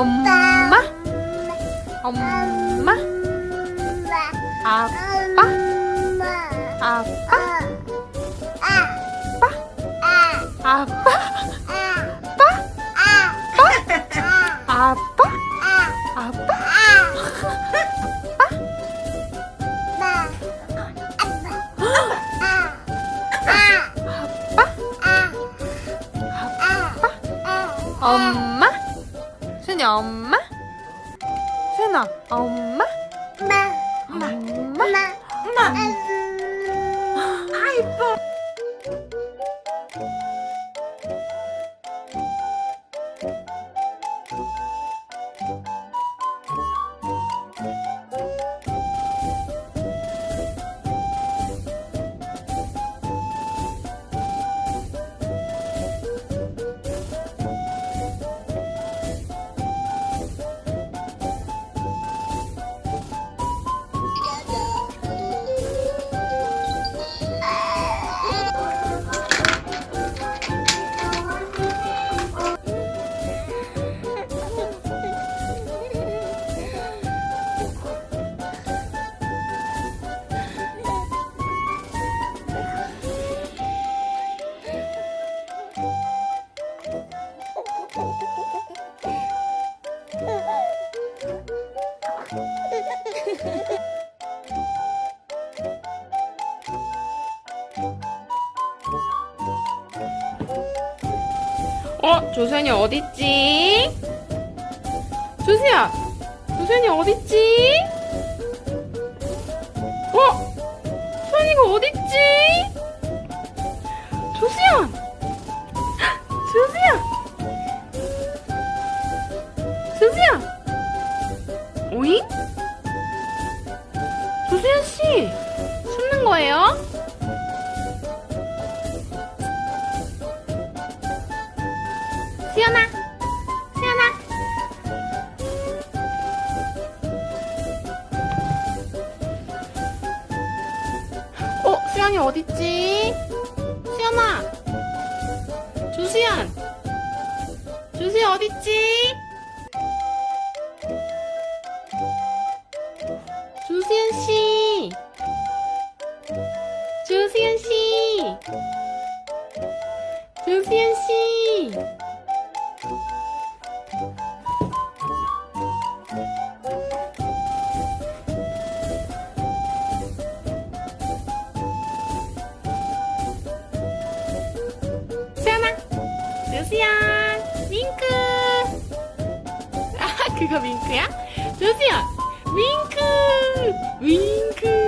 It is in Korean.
엄마? 엄마? 아빠? 아빠? 아빠? 아빠? 아빠? 엄마? 순이 엄마? 순아 엄마? 엄마? 엄마? 아 이뻐 어? 조선이 어딨지? 조수야! 조선이 어딨지? 어? 소연이가 어딨지? 조수야! 조수야! 조수야! 오잉? 조수연 씨! 숨는 거예요? 수연아! 수연아! 어, 수연이 어딨지? 수연아! 조수연! 조수연 어딨지? 수연아! 조수연! 윙크! 아, 그거 윙크야? 조수연! 윙크! 윙크!